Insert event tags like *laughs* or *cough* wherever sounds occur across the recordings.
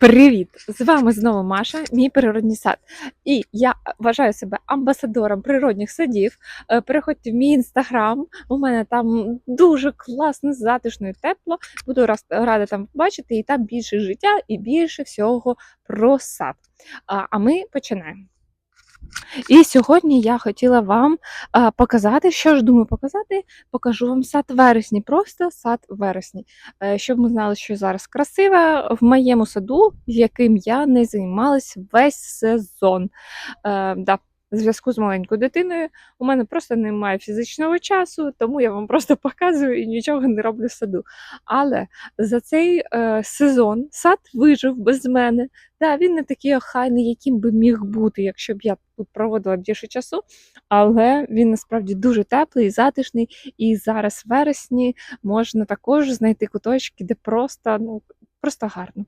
Привіт! З вами знову Маша, мій природний сад. І я вважаю себе амбасадором природних садів. Е, Переходьте в мій інстаграм. У мене там дуже класно, затишно і тепло. Буду рада там побачити, і там більше життя і більше всього про сад. А а ми починаємо. І сьогодні я хотіла вам показати, що ж думаю показати. Покажу вам сад вересні, просто сад вересні. Е, Щоб ми знали, що зараз красиве в моєму саду, яким я не займалась весь сезон. Е, да. Зв'язку з маленькою дитиною у мене просто немає фізичного часу, тому я вам просто *laughs* показую і нічого не роблю в саду. Але за цей е, сезон сад вижив без мене. Да, він не такий охайний, яким би міг бути, якщо б я тут проводила більше часу. Але він насправді дуже теплий, затишний, і зараз в вересні можна також знайти куточки, де просто, ну, просто гарно.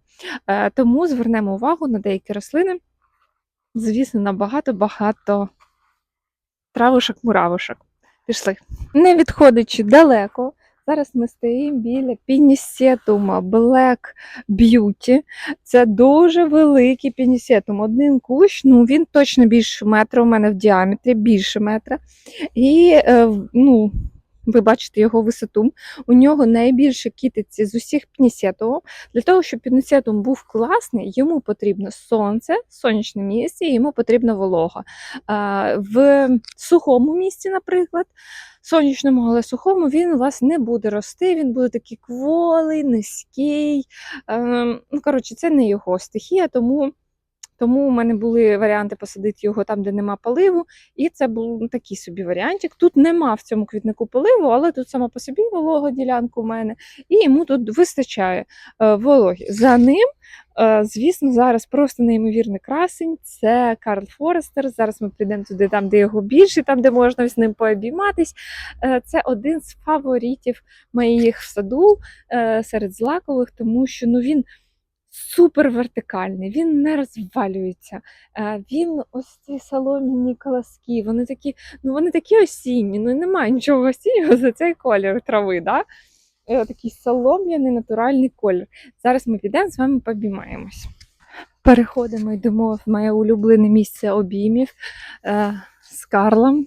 Е, тому звернемо увагу на деякі рослини. Звісно, на багато-багато травушок-муравушок. Пішли. Не відходячи далеко, зараз ми стоїмо біля пінісетума Black Beauty. Це дуже великий пінісетум. Один кущ, ну він точно більше метра, у мене в діаметрі більше метра. І е, ну, ви бачите його висоту. У нього найбільше кітиці з усіх пінісетумів. Для того, щоб пінісетум був класний, йому потрібно сонце, сонячне місце, йому потрібна волога. В сухому місці, наприклад, сонячному, але сухому, він у вас не буде рости, він буде такий кволий, низький. Ем, Ну, коротше, це не його стихія, тому. Тому у мене були варіанти посадити його там, де нема поливу, і це був ну, такий собі варіантик. Тут нема в цьому квітнику поливу, але тут сама по собі волога ділянка у мене, і йому тут вистачає е, вологи. За ним, е, звісно, зараз просто неймовірний красень. Це Карл Форестер. Зараз ми прийдемо туди, там, де його більше, там, де можна з ним пообійматись. Е, це один з фаворитів моїх в саду серед злакових, тому що ну, він супер вертикальний, він не розвалюється. Е, Він ось ці солом'яні колоски, вони такі, ну вони такі осінні, ну немає нічого осіннього за цей колір трави. Да? Е, Такий солом'яний натуральний колір. Зараз ми підемо з вами побіймаємось. Переходимо, йдемо в моє улюблене місце обіймів е, з Карлом,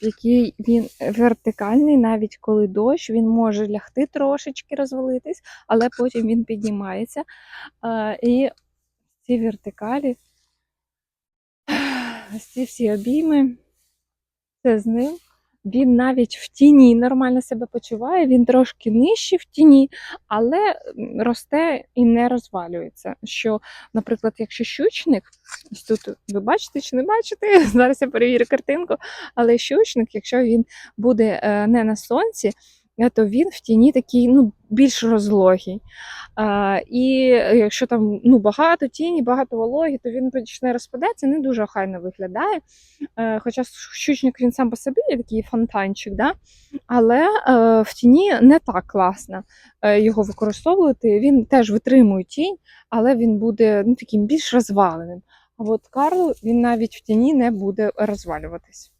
який він вертикальний, навіть коли дощ, він може лягти трошечки розвалитись, але потім він піднімається. І ці вертикалі, ці всі обійми, це з ним. Він навіть в тіні нормально себе почуває, він трошки нижче в тіні, але росте і не розвалюється. Що, наприклад, якщо щучник, тут ви бачите чи не бачите, *laughs* зараз я перевірю картинку, але щучник, якщо він буде е, не на сонці, то він в тіні такий ну, більш розлогий. А, і якщо там ну, багато тіні, багато вологи, то він почне розпадатися, не дуже охайно виглядає. Е, Хоча щучник він сам по собі є такий фонтанчик, да? але е, в тіні не так класно е, його використовувати. Він теж витримує тінь, але він буде ну, таким більш розваленим. А от Карл він навіть в тіні не буде розвалюватись.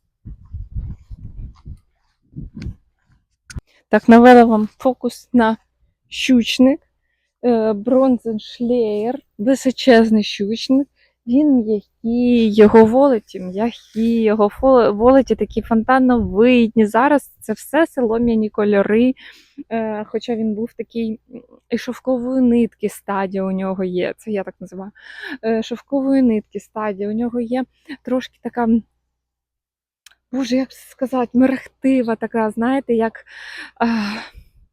Так, навела вам фокус на щучник. Е, Бронзеншлеєр, височезний щучник. Він м'який, його волоті м'які, його волоті такі фонтановидні. Зараз це все солом'яні кольори. Е, хоча він був такий і шовкової нитки стадія у нього є. Це я так називаю. Е, шовкової нитки стадія. У нього є трошки така. Боже, як сказати, мерехтива така, знаєте, як. А,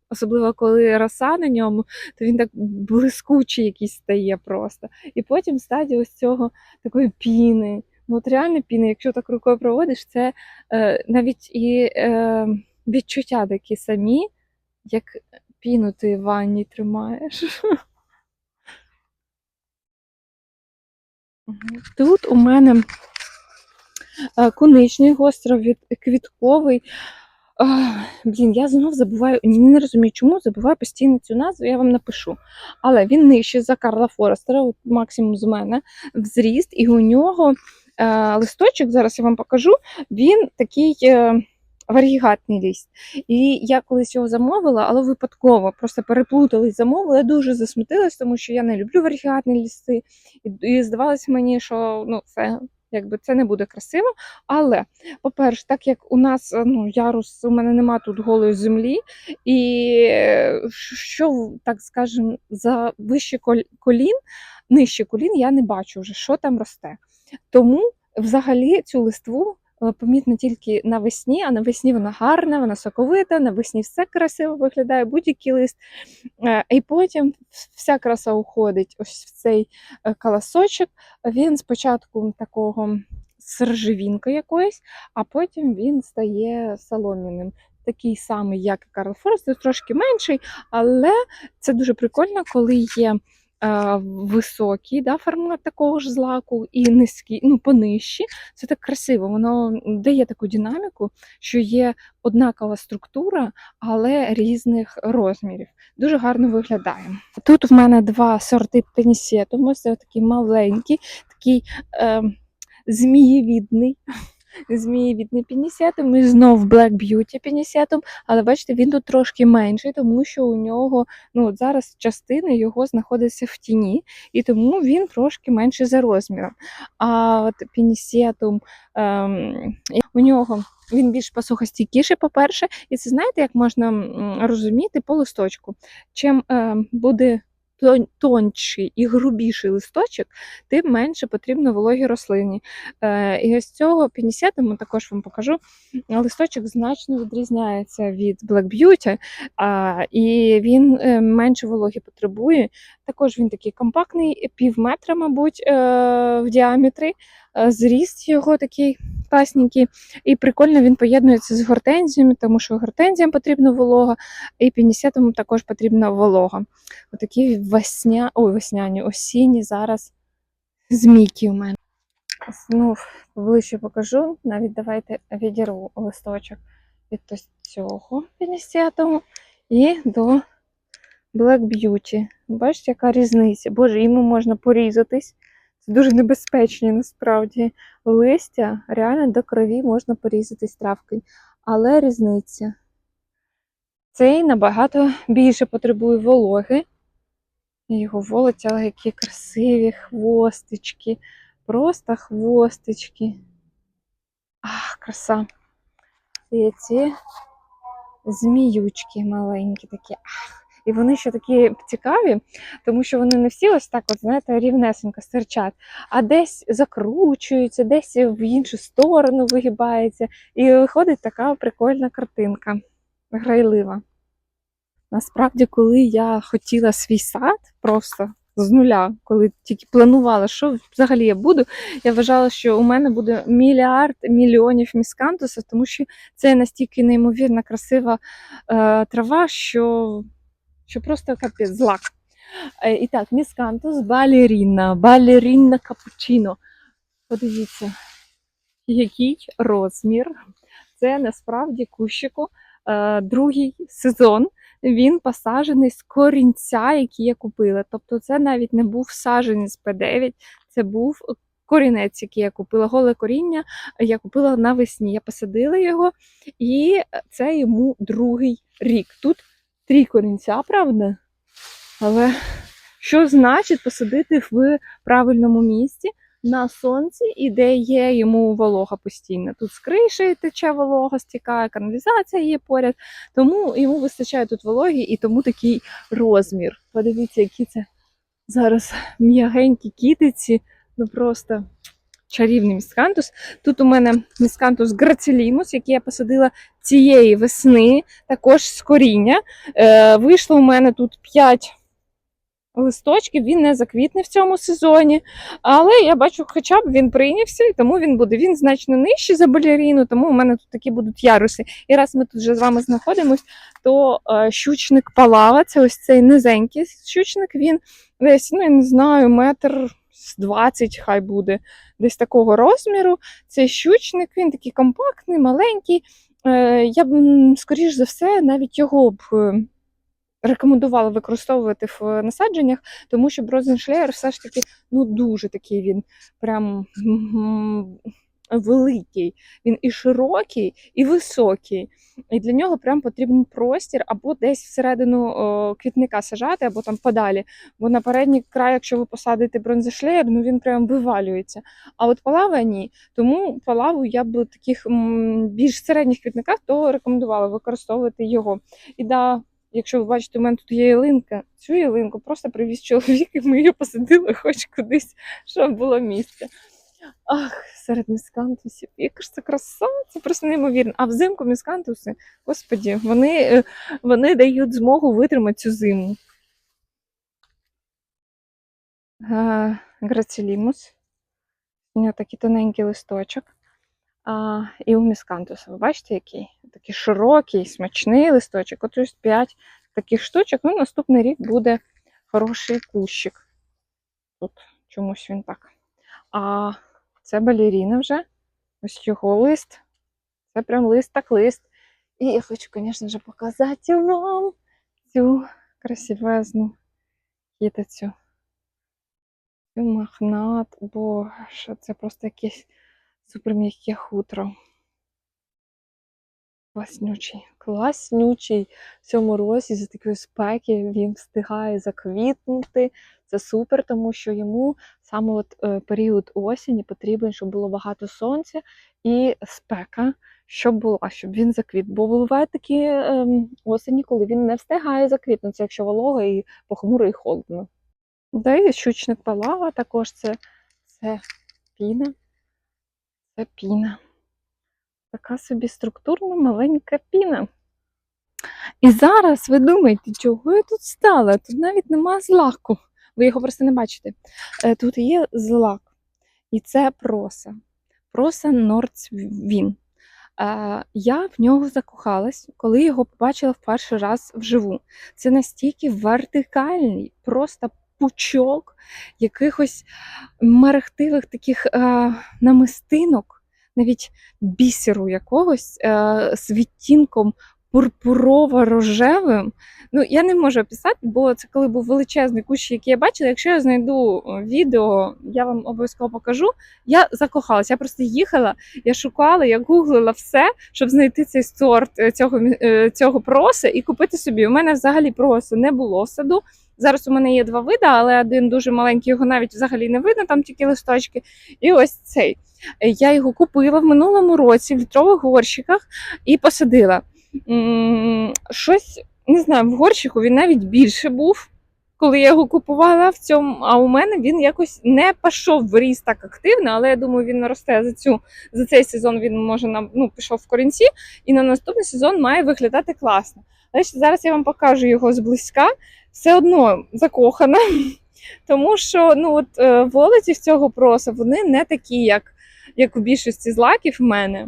Особливо коли роса на ньому, то він так блискучий якийсь стає просто. І потім стадія ось цього такої піни. Ну, от реально піни, якщо так рукою проводиш, це е, навіть і е, відчуття такі самі, як піну ти в ванні тримаєш. Тут у мене коничний гостро від квітковий. А, блін, я знов забуваю, не розумію, чому забуваю постійно цю назву, я вам напишу. Але він нижче за Карла Форестера, максимум з мене, в зріст, і у нього е, листочок, зараз я вам покажу, він такий е, варігатний ліст. І я колись його замовила, але випадково просто переплутались, замовила. Я дуже засмутилась, тому що я не люблю варігатні лісти. І, і здавалось мені, що ну, це. Якби це не буде красиво, але по-перше, так як у нас е, ну, ярус, у мене нема тут голої землі, і е, що так скажемо, за вище колін, нижче колін я не бачу вже, що там росте. Тому взагалі цю листву е, помітно тільки навесні, а навесні вона гарна, вона соковита, навесні все красиво виглядає, будь-який лист. Е, І потім вся краса уходить ось в цей е, колосочок. Він спочатку такого з ржавінкою якоюсь, а потім він стає солом'яним. Такий самий, як і Карл Форст, трошки менший, але це дуже прикольно, коли є високий да, формат такого ж злаку і низький, ну, понижчі. Це так красиво, воно дає таку динаміку, що є однакова структура, але різних розмірів. Дуже гарно виглядає. Тут в мене два сорти пенісету. Це такий маленький, такий е, змієвідний. Змієвідний пінісетом і знов Black Beauty пінісетом, але бачите, він тут трошки менший, тому що у нього ну, от зараз частина його знаходиться в тіні, і тому він трошки менший за розміром. А от пінісетум ем, у нього він більш посухостійкіший, по-перше, і це знаєте, як можна розуміти по листочку. Чим ем, буде тонший і грубіший листочок, тим менше потрібно вологі рослині. Е, і ось цього пінісетому також вам покажу. Листочок значно відрізняється від Black Beauty, і він е, менше вологі потребує. Також він такий компактний, пів метра, мабуть, е, в діаметрі. Зріст його такий класненький. І прикольно він поєднується з гортензіями, тому що гортензіям потрібна волога, і пінісетому також потрібна волога. Отакі весня... Ой, весняні, осінні зараз змійки у мене. Знов ближче покажу. Навіть давайте відірву листочок від цього пінісетому і до Black Beauty. Бачите, яка різниця? Боже, йому можна порізатись. Це дуже небезпечні насправді листя. Реально до крові можна порізатись травкою. Але різниця. Цей набагато більше потребує вологи. Його волоті, але які красиві хвостички. Просто хвостички. Ах, краса. І ці зміючки маленькі такі. Ах. І вони ще такі цікаві, тому що вони не всі ось так, от, знаєте, рівнесенько стирчать, а десь закручуються, десь в іншу сторону вигибаються. І виходить така прикольна картинка, грайлива. Насправді, коли я хотіла свій сад просто з нуля, коли тільки планувала, що взагалі я буду, я вважала, що у мене буде мільярд мільйонів міскантусів, тому що це настільки неймовірно красива е, трава, що, що просто капець злак. Е, і так, міскантус балеріна, балеріна капучино. Подивіться, який розмір. Це насправді кущику е, другий сезон він посаджений з корінця, які я купила. Тобто це навіть не був саджений П9, це був корінець, який я купила. Голе коріння я купила навесні. Я посадила його, і це йому другий рік. Тут три корінця, правда? Але що значить посадити в правильному місці? На сонці і де є йому волога постійно. Тут з криші тече волога, стікає, каналізація є поряд, тому йому вистачає тут вологі і тому такий розмір. Подивіться, які це зараз м'ягенькі кітиці, ну просто чарівний міскантус. Тут у мене міскантус грацелімус, який я посадила цієї весни, також з коріння. Е, вийшло у мене тут 5 листочків, він не заквітне в цьому сезоні. Але я бачу, хоча б він прийнявся, і тому він буде. Він значно нижчий за балеріну, тому у мене тут такі будуть яруси. І раз ми тут вже з вами знаходимось, то е, щучник палава, це ось цей низенький щучник, він десь, ну я не знаю, метр 20 хай буде, десь такого розміру. Це щучник, він такий компактний, маленький. Е, я б, скоріш за все, навіть його б. е, Рекомендувала використовувати в насадженнях, тому що Брозеншлеєр все ж таки ну дуже такий він прям великий, він і широкий, і високий. І для нього прям потрібен простір або десь всередину квітника сажати, або там подалі. Бо на передній край, якщо ви посадите бронзошлеєр, ну він прям вивалюється. А от палава ні. Тому палаву я б таких більш середніх квітниках то рекомендувала використовувати його. І да, якщо ви бачите, у мене тут є ялинка, цю ялинку просто привіз чоловік, і ми її посадили хоч кудись, щоб було місце. Ах, серед міскантусів. Яка ж це краса, це просто неймовірно. А взимку міскантуси, господі, вони, е, вони дають змогу витримати цю зиму. Грацілімус. У нього такий тоненький листочок. А, і у міскантуса, ви бачите, який? Такий широкий, смачний листочок. От ось 5 таких штучок. Ну, наступний рік буде хороший кущик. Тут чомусь він так. А це балеріна вже. Ось його лист. Це прям лист так лист. І я хочу, звісно ж, показати вам цю красивезну кітицю. Цю махнат, боже, це просто якесь суперм'яке хутро. Класнючий, класнючий в цьому році за такої спеки він встигає заквітнути. Це супер, тому що йому саме от, е, період осені потрібен, щоб було багато сонця і спека, щоб була, щоб він заквіт. Бо бувають такі ем, осені, коли він не встигає заквітнути, якщо волога і похмуро і холодно. Да, і щучник палава також це, це піна. Це піна. Така собі структурна маленька піна. І зараз ви думаєте, чого я тут стала? Тут навіть нема злаку. Ви його просто не бачите. Е, Тут є злак. І це проса. Проса Нордсвін. Е, Я в нього закохалась, коли його побачила в перший раз вживу. Це настільки вертикальний, просто пучок якихось мерехтивих таких е, намистинок, навіть бісеру якогось е, з відтінком пурпурово-рожевим. Ну, я не можу описати, бо це коли був величезний кущ, який я бачила. Якщо я знайду е, відео, я вам обов'язково покажу. Я закохалася. Я просто їхала, я шукала, я гуглила все, щоб знайти цей сорт е, цього, цього проса і купити собі. У мене взагалі проса не було в саду. Зараз у мене є два види, але один дуже маленький, його навіть взагалі не видно, там тільки листочки. І ось цей. Я його купила в минулому році в літрових горщиках і посадила. Щось не знаю, в горщику він навіть більше був, коли я його купувала в цьому. А у мене він якось не пішов в ріст так активно, але я думаю, він наросте за цю за цей сезон. Він може на ну пішов в корінці, і на наступний сезон має виглядати класно. Але зараз я вам покажу його зблизька. Все одно закохана, *laughs* тому що ну от е, з цього проса вони не такі, як, як у більшості злаків в мене.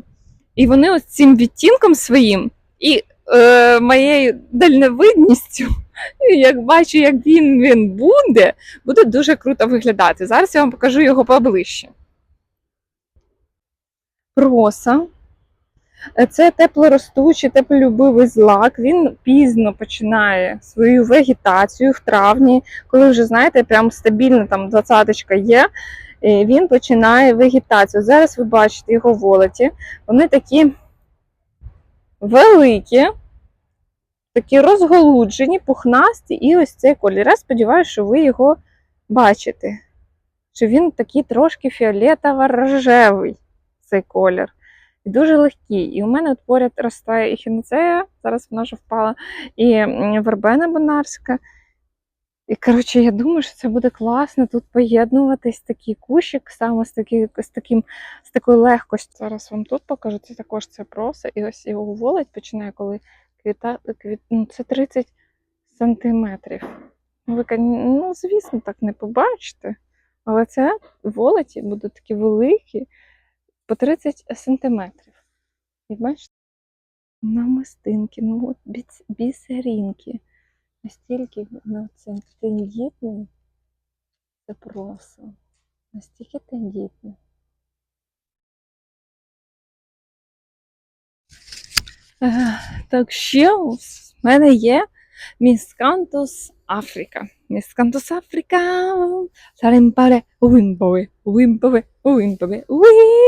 І вони ось цим відтінком своїм і е, моєю дальновидністю, *laughs* як бачу, як він, він буде, буде дуже круто виглядати. Зараз я вам покажу його поближче. Проса. Е, Це теплоростучий, теплолюбивий злак. Він пізно починає свою вегетацію в травні, коли вже, знаєте, прям стабільно там двадцяточка є. і Він починає вегетацію. Зараз ви бачите його волоті. Вони такі великі, такі розголуджені, пухнасті, і ось цей колір. Я сподіваюся, що ви його бачите. Що він такий трошки фіолетово-рожевий, цей колір. І дуже легкий. І у мене от поряд росте і хіноцея, зараз вона вже впала, і вербена бонарська. І коротше, я думаю, що це буде класно тут поєднуватись такий кущик саме з, такі, з, таким, з такою легкостю. Зараз вам тут покажу. Це також це проса. І ось його волоть починає, коли квіта, квіт, ну, це 30 сантиметрів. Ну, Ви, ну, звісно, так не побачите. Але це волоті будуть такі великі, по 30 сантиметрів. І бачите, намистинки, ну от бісерінки. Настільки ну, це тендітний, це просто. Настільки тендітний. Е, Так ще в мене є Міскантус Африка. Міскантус Африка. Саремпаре, уимпове, уимпове, уимпове, уи.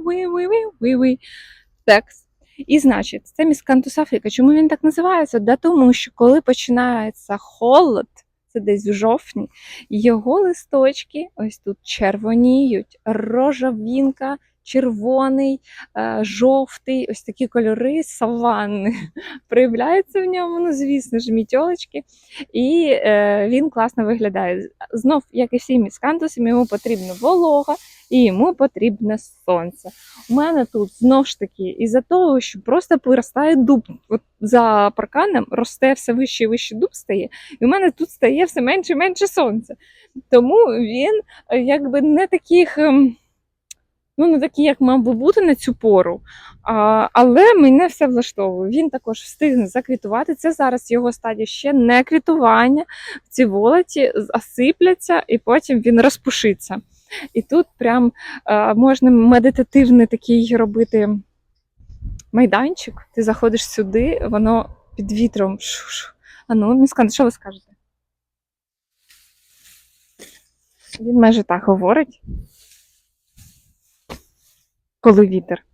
Ви-ви-ви-ви-ви-ви-ви. Текст. І значить, це міскантус Африка. Чому він так називається? Да тому що коли починається холод, це десь в жовтні, його листочки ось тут червоніють, рожавінка, червоний, е, жовтий, ось такі кольори саванни *laughs* проявляються в ньому, ну звісно ж, мітьолочки, і е, він класно виглядає. Знов, як і всі міскантуси, йому потрібна волога і йому потрібне сонце. У мене тут знов ж таки, із-за того, що просто виростає дуб. От за парканом росте все вище і вище дуб стає, і у мене тут стає все менше і менше сонця. Тому він е, якби не таких. Ну, не такий, як мав би бути на цю пору. А, але мене все влаштовує. Він також встигне заквітувати. Це зараз його стадія ще не квітування. Ці волоті осипляться і потім він розпушиться. І тут прям е, можна медитативний такий робити майданчик. Ти заходиш сюди, воно під вітром. шу-шу. А ну, Міскан, що ви скажете? Він майже так говорить, коли вітер.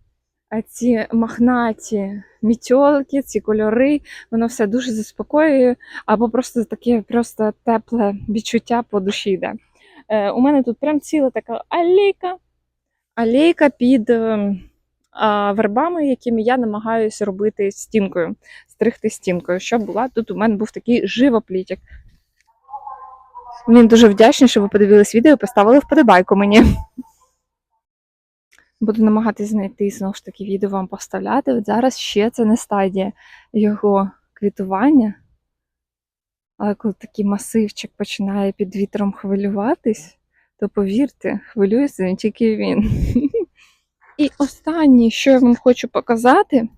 А ці махнаті мітьолки, ці кольори, воно все дуже заспокоює, або просто таке просто тепле відчуття по душі йде. Е, у мене тут прям ціла така алейка, алейка під е, а, вербами, якими я намагаюся робити стінкою, стригти стінкою, щоб була тут у мене був такий живоплітик. Він дуже вдячний, що ви подивились відео і поставили вподобайку мені. Буду намагатись знайти знову ж таки відео вам поставляти. От зараз ще це не стадія його квітування. Але коли такий масивчик починає під вітром хвилюватись, то повірте, хвилюється не тільки він. І останнє, що я вам хочу показати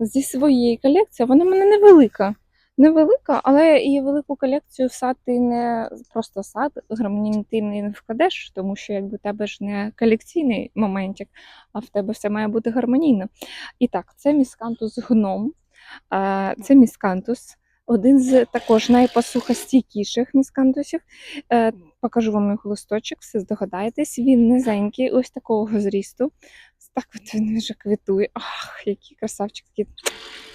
зі своєї колекції, вона в мене невелика. Невелика, але і велику колекцію в сад ти не просто сад гармонійний не вкладеш, тому що якби у тебе ж не колекційний моментик, а в тебе все має бути гармонійно. І так, це міскантус гном. Це міскантус, один з також найпосухостійкіших міскантусів. Е, Покажу вам його листочок, все здогадаєтесь. Він низенький, ось такого зрісту. Так от він вже квітує. Ах, який красавчик.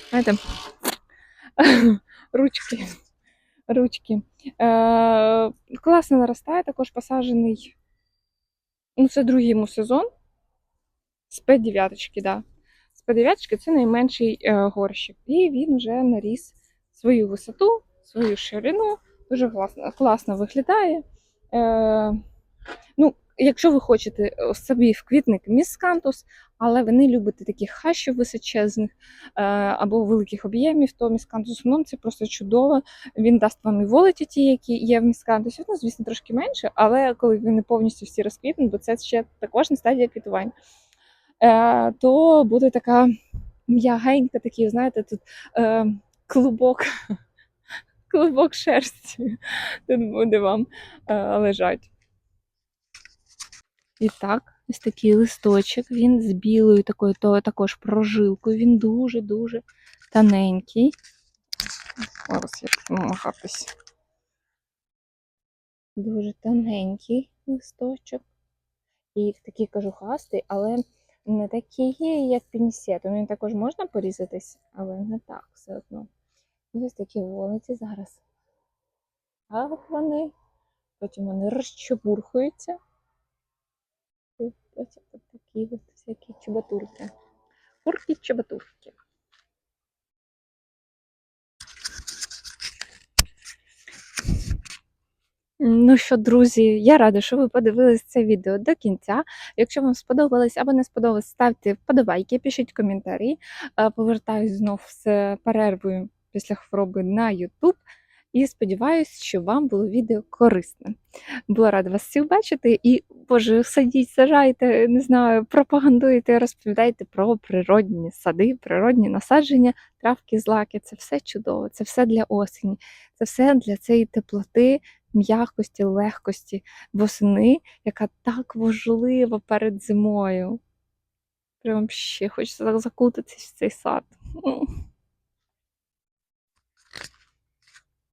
Знаєте, ручки. Ручки. Е, класно наростає, також посаджений. Ну, це другий йому сезон. З П9, да. З П9 це найменший е, горщик. І він вже наріс свою висоту, свою ширину. Дуже класно, класно виглядає. Е, ну, якщо ви хочете е, собі в квітник міскантус, але ви не любите таких хащів височезних е, або великих об'ємів, то міскантус гном це просто чудово. Він дасть вам і волоті ті, які є в міскантусі. Ну, звісно, трошки менше, але коли вони повністю всі розквітнуть, бо це ще також не стадія квітування, е, то буде така м'ягенька, такий, знаєте, тут клубок. *laughs* Клубок шерсті тут буде вам лежать. І так, ось такий листочок, він з білою такою то, також прожилкою, він дуже-дуже тоненький. Зараз я буду намагатись. Дуже тоненький листочок. І такий кажухастий, але не такий, як пінісет. Він також можна порізатись, але не так все одно. І ось такі волиці зараз. А вони, потім вони розчобурхуються. І потім такі от всякі чубатурки. Курки чубатурки. Ну що, друзі, я рада, що ви подивились це відео до кінця. Якщо вам сподобалось або не сподобалось, ставте вподобайки, пишіть коментарі. Е, Повертаюсь знов з перервою після хвороби на YouTube. І сподіваюся, що вам було відео корисне. Була рада вас всіх бачити і, боже, садіть, сажайте, не знаю, пропагандуйте, розповідайте про природні сади, природні насадження, травки, злаки. Це все чудово, це все для осені, це все для цієї теплоти, м'якості, легкості восени, яка так важлива перед зимою. Прям ще хочеться закутатись в цей сад.